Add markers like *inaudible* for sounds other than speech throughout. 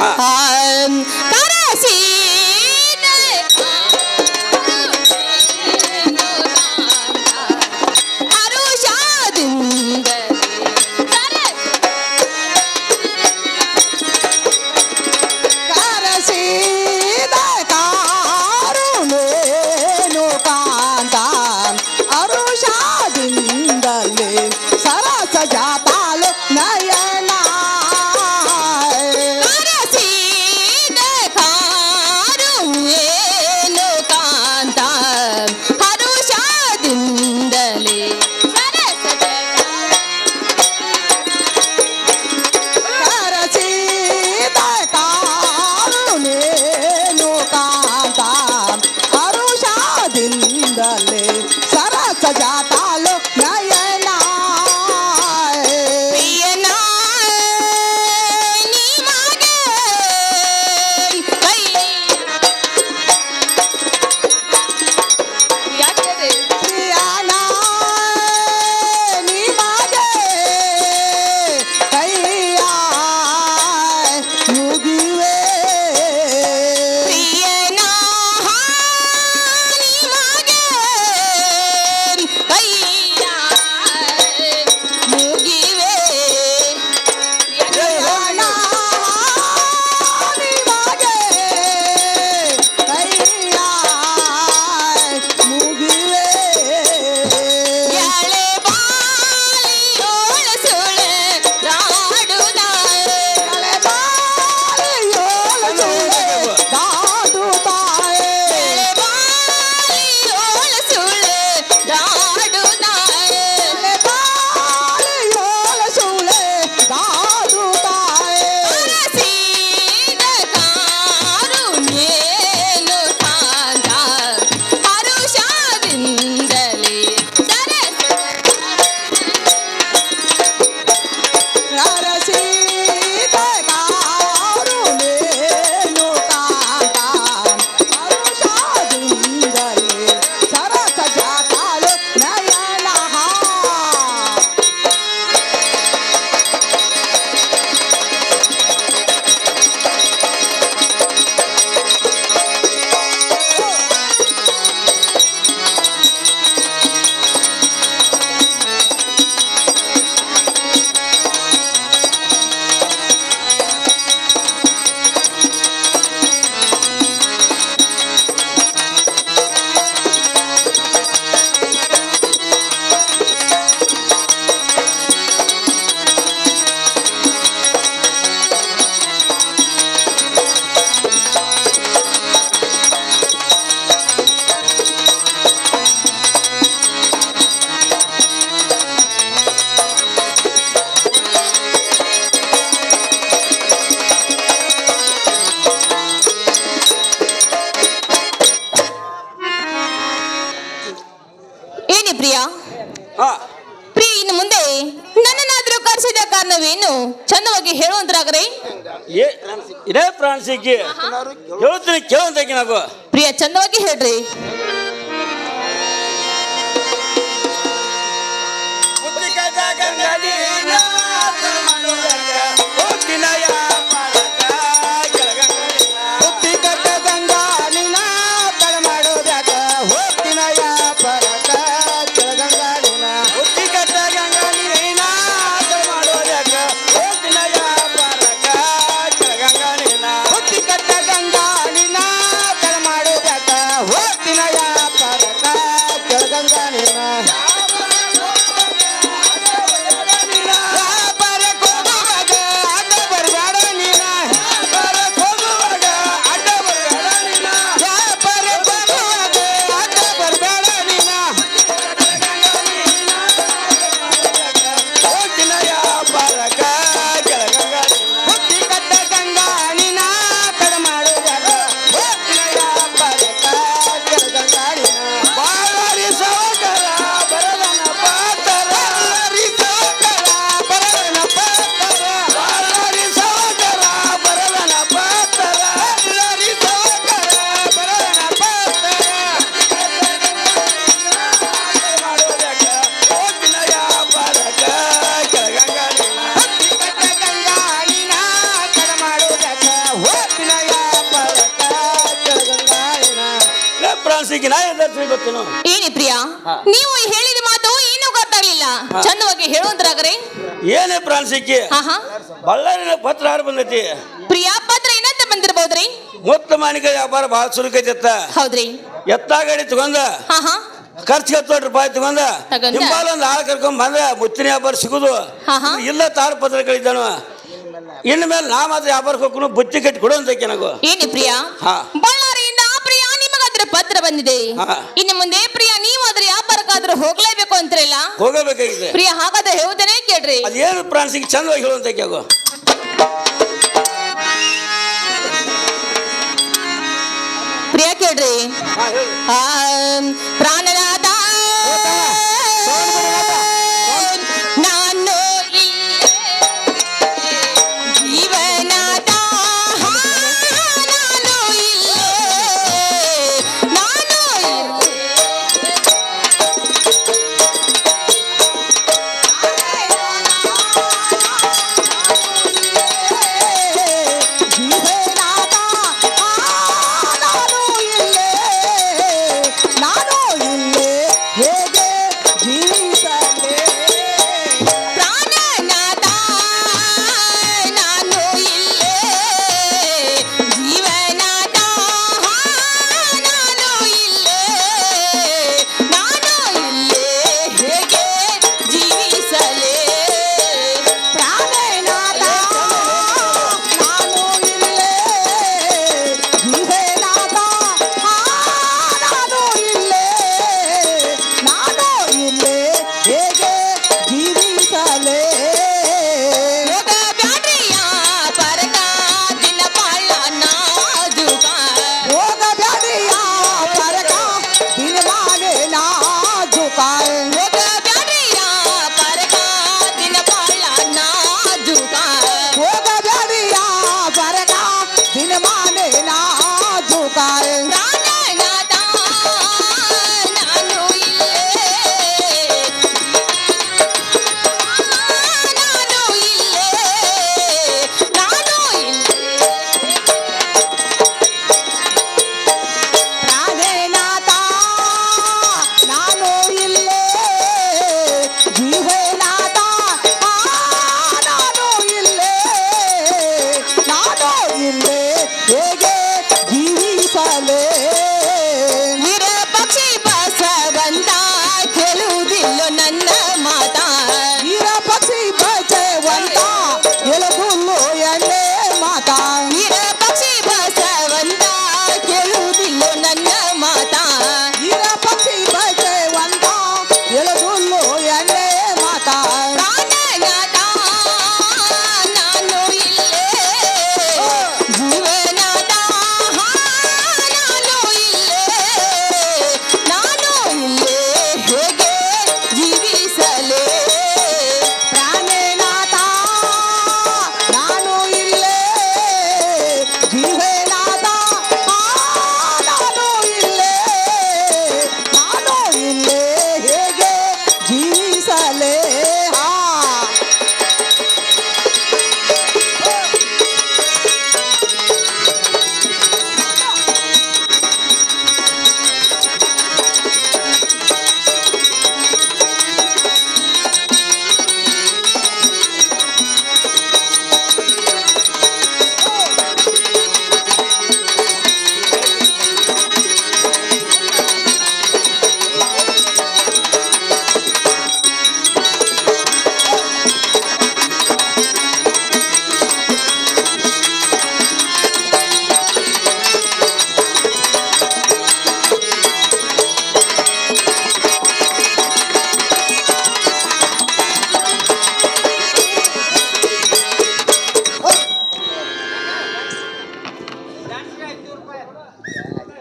ಹಾ. ನಾವು ಪ್ರಿಯ ಚಂದವಾಗಿ ಹೇಳ್ರಿ ಹುಟ್ಟಿ ಪ್ರಾಣಿಸಿಗೆ ನಾ ಎದುರಿಸಿ ಗೊತ್ತೇನು? ಏನಿ ಪ್ರಿಯ. ನೀವು ಹೇಳಿದ ಮಾತು ಏನು ಗೊತ್ತಾಗ್ಲಿಲ್ಲ. ಚಂದವಾಗಿ ಹೇಳುವಂತರಾಗ್ರಿ. ಏನೇ ಪ್ರಾಣ ಸಿಕ್ಕಿ ಬಳ್ಳಾರಿನ ಪತ್ರ ಹಾಡು ಬಂದೈತಿ? ಪ್ರಿಯ ಪತ್ರ ಏನಂತ ಬಂದಿರಬಹುದ್ರಿ ಮುತ್ತ ಮಾಣಿಕ ವ್ಯಾಪಾರ ಬಹಳ ಸುರುಕೈತಿತ್ತ. ಹೌದ್ರಿ. ಎತ್ತ ಗಾಡಿ ತಗೊಂಡ ಖರ್ಚಿಗೆ ಹತ್ತು ರೂಪಾಯಿ ತಗೊಂಡ? ಹಿಂಬಾಲ ಒಂದು ಆಳು ಕರ್ಕೊಂಡ್ ಬಂದ್ರೆ ಮುತ್ತಿನ ವ್ಯಾಪಾರ ಸಿಗುದು. ಇಲ್ಲ ತಾಳು ಪತ್ರ ಕಳಿತಾನು ಇನ್ನು ಮೇಲೆ ನಾ ಮಾತ್ರ ವ್ಯಾಪಾರಕ್ಕೆ ಹೋಗ್ಕೊಂಡು ಬುತ್ತಿ ಕಟ್ಟಿ ಕೊಡು ಅಂತ ನನಗೂ. ಏನಿ ಪ್ರಿಯಾ? ಹಾ. ನಿಮಗಾದ್ರೆ ಪತ್ರ ಬಂದಿದೆ. ಇನ್ನು ಮುಂದೆ ಪ್ರಿಯ ನೀವು ಅದ್ರ ವ್ಯಾಪಾರಕ್ಕಾದ್ರೂ ಹೋಗ್ಲೇಬೇಕು ಅಂತಿರಲ್ಲ? ಹೋಗಬೇಕಾಗಿದೆ. ಪ್ರಿಯ ಹಾಗಾದ ಹೇಳ್ತಾನೆ ಕೇಳ್ರಿ. ಅದೇನು ಪ್ರಾಣಿಸಿಗೆ ಚಂದವಾಗಿ ಹೇಳುವಂತ ಕೇಗೋ? ಪ್ರಿಯ ಕೇಳ್ರಿ. ಹಾ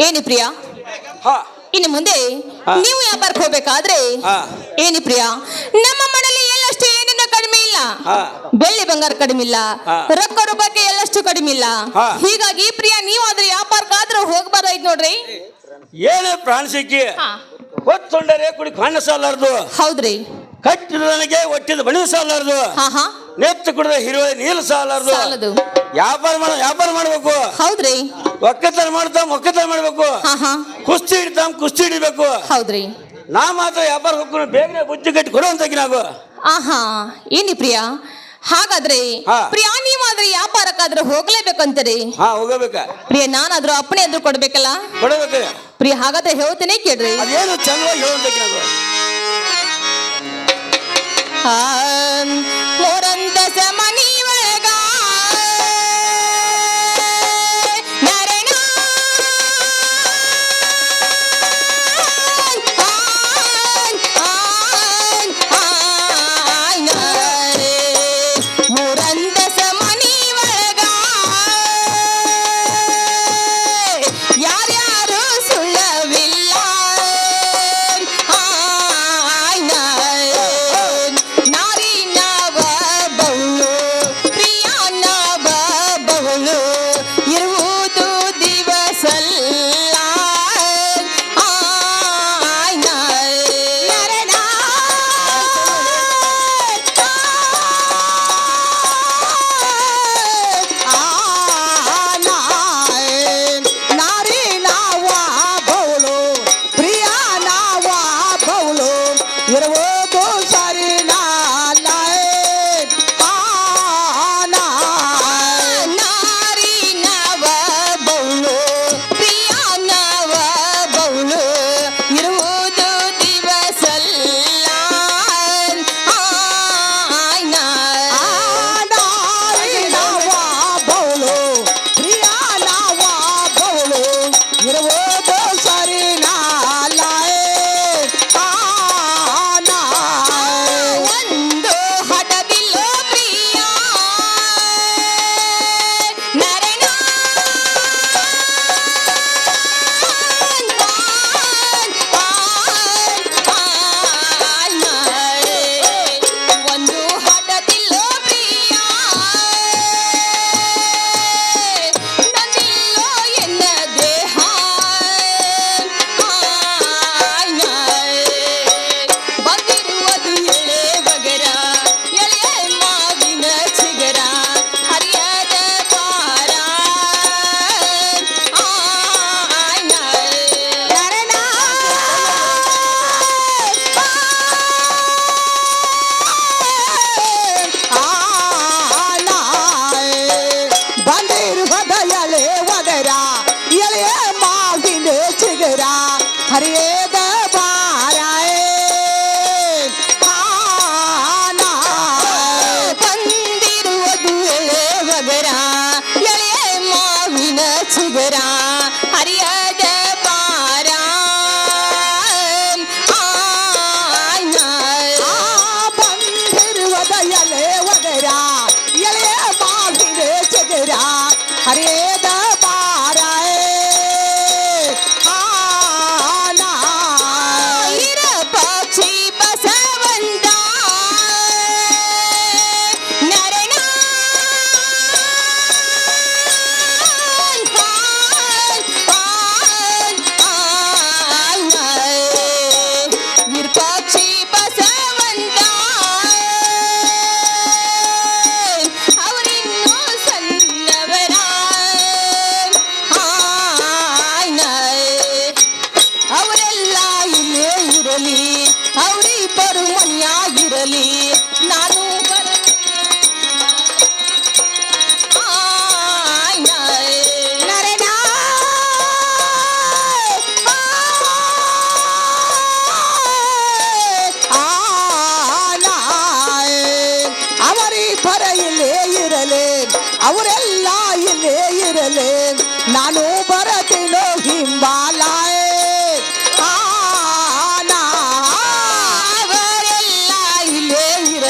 ಏನಿ ಪ್ರಿಯ? ಇನ್ನು ಮುಂದೆ ನೀವು ವ್ಯಾಪಾರಕ್ಕೆ ಹೋಗ್ಬೇಕಾದ್ರೆ. ಏನಿ ಪ್ರಿಯ? ನಮ್ಮ ಮನೆಯಲ್ಲಿ ಎಲ್ಲಷ್ಟು ಏನೇನು ಕಡಿಮೆ ಇಲ್ಲ. ಬೆಳ್ಳಿ ಬಂಗಾರ ಕಡಿಮೆ ಇಲ್ಲ. ರೊಕ್ಕ ರೂಪಾಯಿ ಎಲ್ಲಷ್ಟು ಕಡಿಮೆ ಇಲ್ಲ. ಹೀಗಾಗಿ ಪ್ರಿಯ ನೀವು ಅದ್ರ ವ್ಯಾಪಾರಕ್ಕಾದ್ರೂ ಹೋಗ್ಬಾರ್ದಾಯ್ತು ನೋಡ್ರಿ. ಏನೇ ಪ್ರಾಣ ಸಿಕ್ಕಿ ಹೊತ್ತೊಂಡರೆ ಕುಡಿ ಕಣ್ಣು ಸಾಲಾರ್ದು. ಹೌದ್ರಿ. ಕಟ್ಟಿದ ನನಗೆ ಒಟ್ಟಿದ ಬಣ್ಣ ಸಾಲಾರ್ದು. ಹಾ ಹಾ. ನೆತ್ತು ಕುಡಿದ ಹಿರೋ ನೀರು ಸಾಲಾರ್ದು. ವ್ಯಾಪಾರ ಮಾಡ ವ್ಯಾಪಾರ ಮಾಡ್ಬೇಕು. ಹೌದ್ರಿ. ಒಕ್ಕತನ ಮಾಡ್ತಾ ಒಕ್ಕತನ ಮಾಡ್ಬೇಕು. ಕುಸ್ತಿ ಹಿಡ್ತಾ ಕುಸ್ತಿ ಹಿಡಿಬೇಕು. ಹೌದ್ರಿ. ನಾ ಮಾತ್ರ ವ್ಯಾಪಾರ ಹೋಗ್ಕೊಂಡು ಬೇಗನೆ ಬುಜ್ಜಿ ಕಟ್ಟಿ ಕೊಡುವಂತ ನಾವು ಆಹಾ. ಏನಿ ಪ್ರಿಯಾ? ಹಾಗಾದ್ರೆ ಹಾ. ಪ್ರಿಯಾ ನೀವಾದ್ರೆ ವ್ಯಾಪಾರಕ್ಕಾದ್ರೆ ಹೋಗ್ಲೇಬೇಕಂತರಿ? ಹಾ ಹೋಗಬೇಕ. ಪ್ರಿಯ ನಾನಾದ್ರೂ ಅಪ್ಪಣೆ ಆದ್ರೂ ಕೊಡ್ಬೇಕಲ್ಲ? ಕೊಡಬೇಕು ಪ್ರಿಯ ಹಾಗಾದ್ರೆ ಹೇಳ್ತೇನೆ ಕೇಳ್ರಿ. ಅದೇನು ಚಂದವಾಗಿ ಹೇಳುವಂತಕ್ಕೆ ನಾವು ಸಮನಿ சுகரா ஹரியா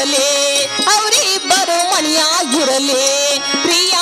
ಆಗಿರಲಿ ಅವರಿಬ್ಬರು ಮಣಿಯಾಗಿರಲಿ ಪ್ರಿಯ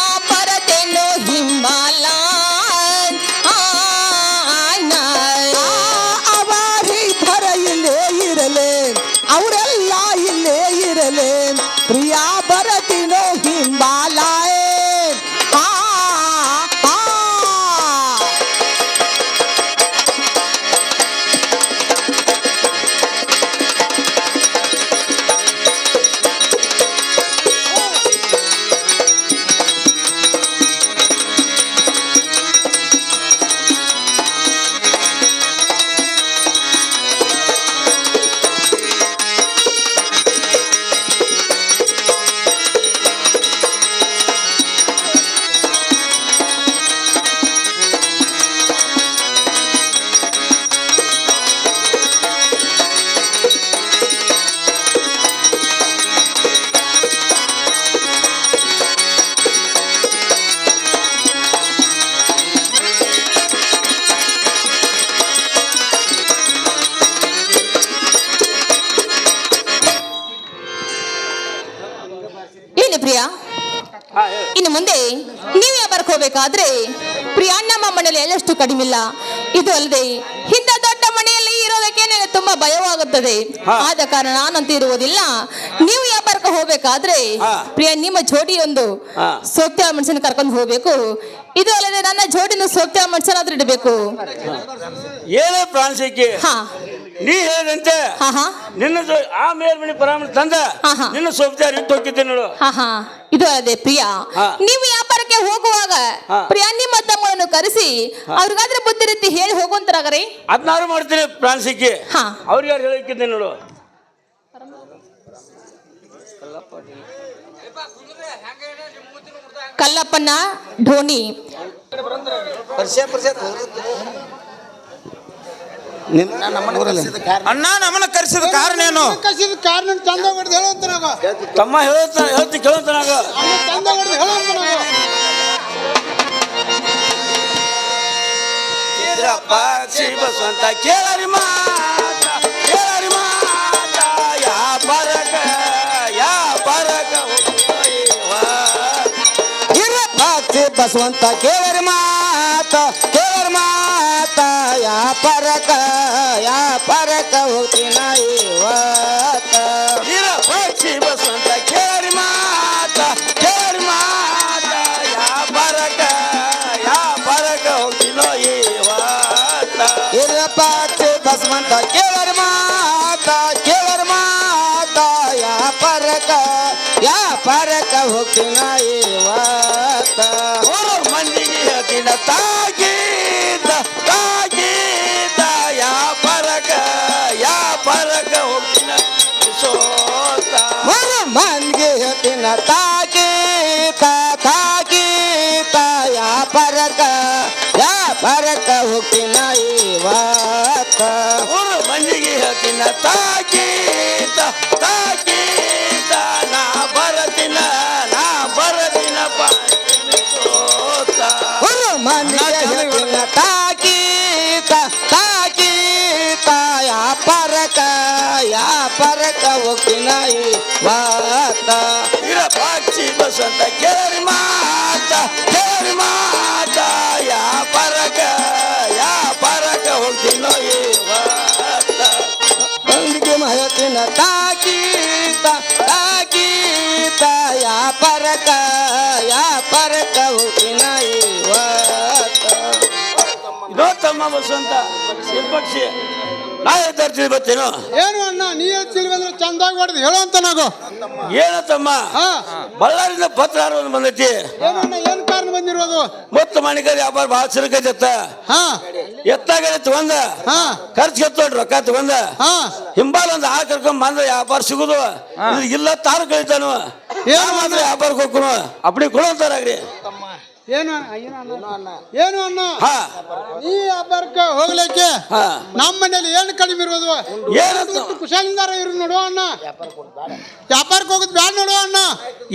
ಕಡಿಮಿಲ್ಲ. ಇದು ಅಲ್ಲದೆ ಇಂಥ ದೊಡ್ಡ ಮನೆಯಲ್ಲಿ ಇರೋದಕ್ಕೆ ನನಗೆ ತುಂಬಾ ಭಯವಾಗುತ್ತದೆ. ಆದ ಕಾರಣ ನಾನಂತ ಇರುವುದಿಲ್ಲ. ನೀವು ವ್ಯಾಪಾರಕ್ಕೆ ಹೋಗ್ಬೇಕಾದ್ರೆ. ಪ್ರಿಯ ನಿಮ್ಮ ಜೋಡಿಯೊಂದು ಒಂದು ಸೋಕ್ತ ಮನುಷ್ಯನ ಕರ್ಕೊಂಡು ಹೋಗ್ಬೇಕು. ಇದು ಅಲ್ಲದೆ ನನ್ನ ಜೋಡಿನ ಸೋಕ್ತ ಮನುಷ್ಯನಾದ್ರೂ ಇಡಬೇಕು. ಏನೇ ಪ್ರಾಣಸಿಕ್ಕಿ ಹಾ. ನೀ ಹೇಳಿದಂತೆ ನಿನ್ನ ಆ ಮೇಲ್ಮಣಿ ಪರಾಮರ್ಶ ತಂದ. ನಿನ್ನ ಇಟ್ಟು ಹೋಗಿದ್ದೆ ನೋಡು. ಇದು ಅಲ್ಲದೆ ಪ್ರಿಯ. ನೀವು ವ್ಯಾಪಾರಕ್ಕೆ ಹೋಗುವಾಗ ಪ್ರಿಯಾನಿ ತಮ್ಮಗಳನ್ನು ಕರೆಸಿ ಅವ್ರಿಗಾದ್ರೆ ಬುದ್ಧಿ ರೀತಿ ಹೇಳಿ ಹೋಗುವಂತರಾಗ್ರಿ? ಅದ್ನಾರು ಮಾಡ್ತೀನಿ ಪ್ರಾಣಸಿಕ್ಕಿ. ಹಾ. ಅವ್ರಿಗೆ ಯಾರು ಹೇಳಿಕ್ಕಿದ್ದೆ ನೋಡು. ಕಲ್ಲಪ್ಪನ ಧೋನಿ. ಅಣ್ಣ ನಮ್ಮನ್ನ ಕರೆಸಿದ ಕಾರಣ ಏನು? ಕಸಿದ ಕಾರಣ ಚಂದ ಹೊಡೆದು ಹೇಳುವಂತ ನಾವು. ತಮ್ಮ ಹೇಳ್ತ ಹೇಳ್ತಿ ಕೇಳಂತ ನಾಗ. ಚಂದ ಹೊಡೆದು ಹೇಳುವಂತ ನಾವು. ಪಕ್ಷಿ ಬಸವಂತ ಕೇಳರಿ ಮಾತ ಕೇಳರಿ ಮಾತ. ಯಾ ಪರಕ ಯಾ ಪರಕ ಇರಪಾಕ್ಷಿ ಬಸವಂತ ಕೇಳರಿ ಮಾತ. ಪರಕ ಯಾ ಪರಕ ಹೋಗ್ತೀನ ಇವತ್ತ ಇರ ಪಕ್ಷಿ ಬಸವಂತ ಮಾತ ಮಾತ. ಯಾ ಪರಕ ಯಾ ಪರಕ ಹೋಗ್ತೀನೋ ಇವತ್ತ ಬಸವಂತ ಕೇಳರಿ ಮಾತ ಕೇಳರಿ ಮಾತ. ಯಾ ಪರಕ ಯಾ ಪರಕ ಹೋಗ್ತೀನ ಇವತ್ತ ಮಂದಿಗೆ ಹೇಳ್ತೀನ ತಾಗೀತ ಮನ್ಗೆ ಹೇಳ್ತೀನ ತಾಕೀತ ತಾಕೀತ ಯಾ ಪರಕ ಯಾ ಪರಕ ಹೋಗ್ತೀನ ಇವತ್ತ ಮಂದಿಗೆ ಹೇಳ್ತೀನ ತಾಗೀತ ತಾಗೀತ ನಾ ಬರದಿನ ನಾ ಸೋತ ಮರ ಮನ್ಗೆ ತಾಕೀತ ತಾಕೀತ ಯಾ ಪರಕ ಯಾ ಪರಕ ಒಕ್ಕಿನಾಯಿ ವಾತ. ಇರ ಪಾಕ್ಷಿ ಬಸಂತ ಕೇರಿ ಮಾತ ಕೇರಿ ಮಾತ ಯಾ ಪರಕ ಯಾ ಪರಕ ಒಕ್ಕಿನಾಯಿ ವಾತ. ಬಂದಿಗೆ ಮಹತಿನ ತಾಕೀತ ತಾಕೀತ ಯಾ ಪರಕ ಯಾ ಪರಕ ಹೋಗ್ತೀನ ಇದೋ ಅಂತ ಬಸವಂತ ಪಕ್ಷಿ ನಾ ಹೇಳ್ತಾರ್ತೀವಿ ಬತ್ತೇನು ಏನು ಅಣ್ಣ ನೀ ಏನ್ ಬಂದ್ರೆ ಚಂದಾಗಿ ಹೊಡೆದು ಹೇಳೋ ನಾವು ಏನ ತಮ್ಮ ಹಾ. ಬಳ್ಳಾರಿಯಿಂದ ಪತ್ರ ಒಂದು ಬಂದೈತಿ. ಏನು ಅಣ್ಣ ಏನ್ ಕಾರಣ ಬಂದಿರೋದು? ಮತ್ತು ಮಣಿಕ ವ್ಯಾಪಾರ ಭಾಳ ಸಿರಕೈತ ಹಾ. ಎತ್ತಾಗ ತಗೊಂಡ. ಹಾ. ಖರ್ಚು ಎತ್ತೋಡ್ ರೊಕ್ಕ ತಗೊಂದ ಹಾ. ಹಿಂಬಾಲ ಒಂದು ಆ ಕರ್ಕೊಂಡ್ ಬಂದ್ರೆ ವ್ಯಾಪಾರ ಸಿಗುದು. ಇಲ್ಲ ತಾರು ಕಳಿತಾನು. ಏನು ಮಾತ್ರ ವ್ಯಾಪಾರ ಹೋಗ್ಕೊನು. ಅಪ್ಪಡಿ ಕೊಡೋ ಅಂತಾರಾಗ್ರಿ? ಏನು ಅಣ್ಣ ಏನು ಅಣ್ಣ? ಹಾ. ನೀ ವ್ಯಾಪಾರಕ್ಕೆ ಹೋಗ್ಲಿಕ್ಕೆ ನಮ್ಮ ಮನೇಲಿ ಏನು ಕಡಿಮೆ ಇರೋದು? ಏನಂತ? ಕುಶಾಲಿಂದಾರ ಇರು ನೋಡು ಅಣ್ಣ. ವ್ಯಾಪಾರಕ್ಕೆ ಹೋಗೋದು ಬ್ಯಾಡ ನೋಡು ಅಣ್ಣ.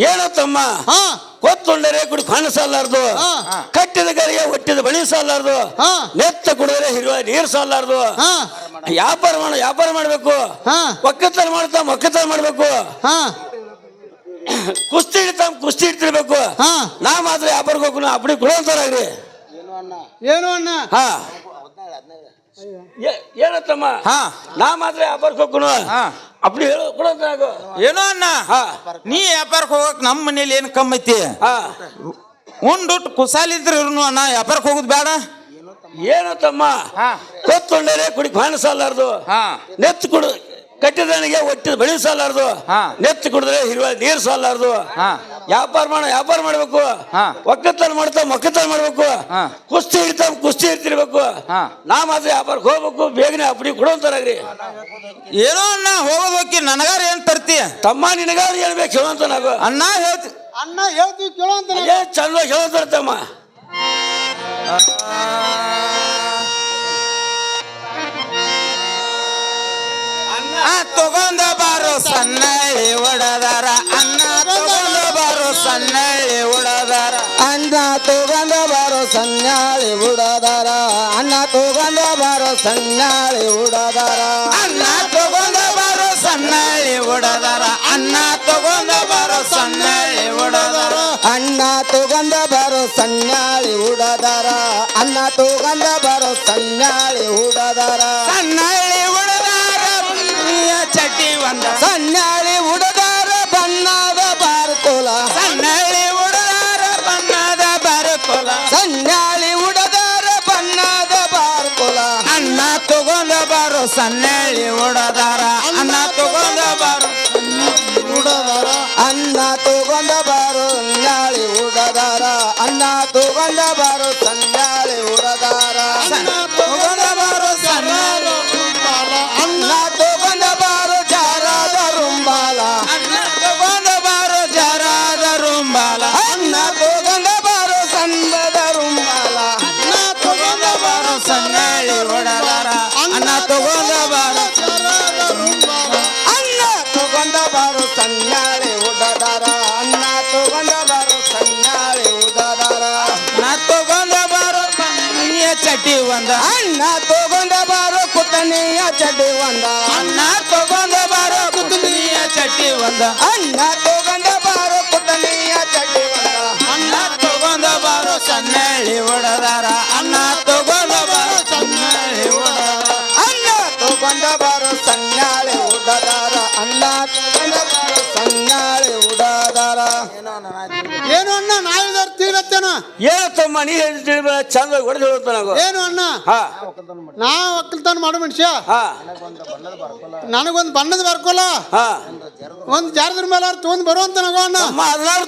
ಏನತ್ತಮ್ಮ ತಮ್ಮ ಹಾ. ಕೊತ್ತೊಂಡರೆ ಕುಡಿ ಕಣ್ಣು ಸಾಲಾರ್ದು. ಹಾ. ಕಟ್ಟಿದ ಗರಿಗೆ ಒಟ್ಟಿದ ಬಣಿ ಸಾಲಾರ್ದು. ನೆತ್ತ ಕುಡಿದ್ರೆ ಹಿರುವ ನೀರು ಸಾಲಾರ್ದು. ವ್ಯಾಪಾರ ಮಾಡ ವ್ಯಾಪಾರ ಮಾಡ್ಬೇಕು. ಹಾ. ಒಕ್ಕತ್ತನ ಮಾಡ್ತಾ ಒಕ್ಕತ್ತನ ಮಾಡಬೇಕು. ಹಾ. *coughs* ಕುಸ್ತಿ ಇಡ್ತಾನ ಕುಸ್ತಿ ಹಿಡ್ತಿರ್ಬೇಕು ಹಾ. ನಾ ಮಾತ್ರ ವ್ಯಾಪಾರಕ್ಕೆ ಹೋಗ್ನು ಅಪ್ಪಡಿ ಕೊಡೋಂತಾರಾಗ್ರಿ ಏನು ಅಣ್ಣ? ಹಾ. ಏ- ಏನತ್ತಮ್ಮ? ಹಾ. ನಾ ಮಾತ್ರ ವ್ಯಾಪಾರಕ್ಕೆ ಹೋಗ್ನು ಹಾ. ಅಪ್ಪಡಿ ಹೇಳು ಕೊಡೋಂತಾಗು ಏನೋ ಅಣ್ಣ? ಹಾ. ನೀ ವ್ಯಾಪಾರಕ್ಕೆ ಹೋಗಕ್ ನಮ್ಮ ಮನೇಲಿ ಏನು ಕಮ್ಮಿ ಐತಿ? ಹಾ. ಉಂಡುಟ್ಟು ಕುಸಾಲಿದ್ರೆ ಇರ್ನು ಅಣ್ಣ ವ್ಯಾಪಾರಕ್ಕೆ ಹೋಗುದು ಬೇಡ? ಏನತ್ತಮ್ಮ? ಹಾ. ಕೊತ್ತೊಂಡರೆ ಕುಡಿ ಕಾಣ ಸಾಲಾರ್ದು ಹಾ. ನೆತ್ತು ಕುಡು ಕಟ್ಟಿದನಿಗೆ ಒಟ್ಟಿದ ಬೆಳೆ ಸಾಲಾರ್ದು. ನೆತ್ತ ಕುಡಿದ್ರೆ ಹಿರುವ ನೀರು ಸಾಲಾರ್ದು. ಹಾ. ವ್ಯಾಪಾರ ಮಾಡ ವ್ಯಾಪಾರ ಮಾಡ್ಬೇಕು. ಹಾ. ಒಕ್ಕತ್ತನ ಮಾಡ್ತಾ ಮಕ್ಕತನ ಮಾಡ್ಬೇಕು. ಹಾ. ಕುಸ್ತಿ ಹಿಡಿತಾ ಕುಸ್ತಿ ಹಿಡ್ತಿರ್ಬೇಕು. ಹಾ. ನಾ ಮಾತ್ರ ವ್ಯಾಪಾರಕ್ಕೆ ಹೋಗ್ಬೇಕು ಬೇಗನೆ ಅಪ್ಪಡಿ ಕೊಡೋಂತಾರಾಗ್ರಿ. ಏನೋ ಅಣ್ಣ ಹೋಗಬೇಕು ಹೋಗಿ ನನಗಾರ ಏನ್ ತರ್ತಿ ತಮ್ಮ ನಿನಗಾರು ಹೇಳ್ಬೇಕು ಹೇಳೋಂತ ನಾವು ಅಣ್ಣ ಹೇಳ್ತಿ ಅಣ್ಣ ಹೇಳ್ತೀವಿ. ಏ ಚಂದ ಹೇಳಂತಾರ ತಮ್ಮ. ತಗೊಂಡ ಬಾರೋ ಸಣ್ಣ ಒಡದಾರ. ಅನ್ನ ತಗೊಂಡ ಬಾರೋ ಸನ್ನಳ್ಳಿ ಒಡದಾರ. ಅನ್ನ ತಗೊಂಡ ಬಾರೋ ಸನ್ಯಾಳಿ ಉಡದಾರ ಅನ್ನ ತಗೊಂಡ ಬಾರೋ ಸನ್ಯಾಳಿ ಉಡದಾರ ಅನ್ನ ತಗೊಂಡ ಬಾರೋ ಸನ್ನಳ್ಳಿ ಉಡದಾರ ಅನ್ನ ತಗೊಂಡ ಬಾರೋ ಸನ್ನಳ್ಳಿ ಉಡದಾರ ಅಣ್ಣ ತಗೊಂಡ ಬಾರೋ ಸನ್ಯಾಳಿ ಉಡದಾರ ಅಣ್ಣ ತಗೊಂಡ ಬಾರೋ ಸನ್ಯಾಳಿ ಉಡದಾರ ಚಟಿ ಒಂದ ಸನ್ಯಾಳಿ ಉಡದಾರ ಬಣ್ಣದ ಬಾರಕೋಲ. ಸಣ್ಣಳಿ ಉಡದಾರ ಬಣ್ಣದ ಬಾರಕೋಲ. ಸನ್ಯಾಳಿ ಉಡದಾರ ಬಣ್ಣದ ಬಾರಕೋಲ. ಅನ್ನ ತಗೊಂಡ ಬಾರೋ ಸಣ್ಣಳ್ಳಿ ಉಡದಾರ ಚಟಿ ಒಂದ. ಅಣ್ಣ ತಗೊಂಡ ಬಾರೋ ಕುತ್ತನೆಯ ಚಡ್ಡಿ ಒಂದ. ಅಣ್ಣ ತಗೊಂಡ ಬಾರೋ ಕುತ್ತನೆಯ ಚಡ್ಡಿ ಒಂದ. ಅಣ್ಣ ತಗೊಂಡ ಬಾರೋ ಕುತ್ತನೆಯ ಚಡ್ಡಿ ಒಂದ. ಅಣ್ಣ ತಗೊಂಡ ಬಾರೋ ಸಣ್ಣಿ ಒಡದಾರ. ಅಣ್ಣ ತಗೊಂಡ ಬಾರೋ ಸಣ್ಣಿ ಒಡದಾರ. ಅಣ್ಣ ತಗೊಂಡ ಬಾರೋ ಉಡದಾರ ಅನ್ನ ತೀರತ್ತೇನ ಏನು ತಮ್ಮ ನೀ ಹೇಳ್ತೀವಿ ಚಂದ ಹೊಡೆದು ಹೇಳ್ತಾನ ಏನು ಅಣ್ಣ? ಹಾ. ನಾ ಒಕ್ಕಲ್ತನ ಮಾಡೋ ಮನುಷ್ಯ. ಹಾ. ನನಗೊಂದು ಬಣ್ಣದ ಬರ್ಕೊಲ್ಲ ಹಾ. ಒಂದು ಜಾರದ್ರ ಮೇಲೆ ತೊಗೊಂಡ್ ಬರುವಂತ ನಗೋ ಅಣ್ಣ. ಅಮ್ಮ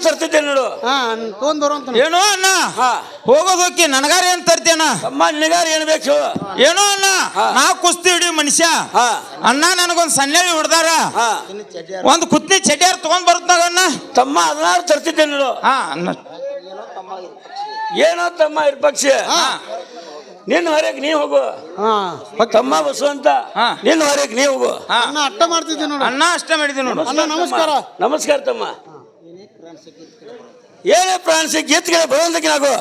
ತರ್ತಿದ್ದೆ ನೋಡು. ಹಾ ತೊಗೊಂಡ್ ಬರುವಂತ ಏನೋ ಅಣ್ಣ? ಹಾ. ಹೋಗೋದಕ್ಕೆ ನನಗಾರ ಏನ್ ತರ್ತೇನ ಅಮ್ಮ ನಿನಗಾರ ಏನ್ ಬೇಕು? ಏನೋ ಅಣ್ಣ? ನಾ ಕುಸ್ತಿ ಹಿಡಿ ಮನುಷ್ಯ. ಹಾ. ಅಣ್ಣ ನನಗೊಂದ್ ಸಣ್ಣಳ್ಳಿ ಹೊಡ್ದಾರ. ಹಾ. ಒಂದ್ ಕುತ್ನಿ ಚಟಿಯಾರ ತಗೊಂಡ್ ಬರುತ್ತಾಗ ಅಣ್ಣ. ತಮ್ಮ ಹದಿನಾರು ತರ್ತಿದ್ದೆ ನೋಡು. ಹಾ ಅಣ್ಣ. ಏನೋ ತಮ್ಮ ಇರ್ಪಕ್ಷಿ ನಿನ್ನ ಹೊರಗೆ ನೀ ಹೋಗು. ಹಾ ತಮ್ಮ ಬಸವಂತ ಹಾ. ನಿನ್ನ ಹೊರಗೆ ನೀ ಹೋಗು. ಹಾ. ಅಣ್ಣ ಅಟ್ಟ ಮಾಡ್ತಿದ್ದೆ ನೋಡು. ಅಣ್ಣ ಅಷ್ಟ ಮಾಡಿದ್ದೀನಿ ನೋಡು. ಅಣ್ಣ ನಮಸ್ಕಾರ. ನಮಸ್ಕಾರ ತಮ್ಮ. ಏನೇ ಪ್ರಾಣಿಸಿ ಗೀತ್ಗೆ ಬರೋದಕ್ಕೆ ನಾವು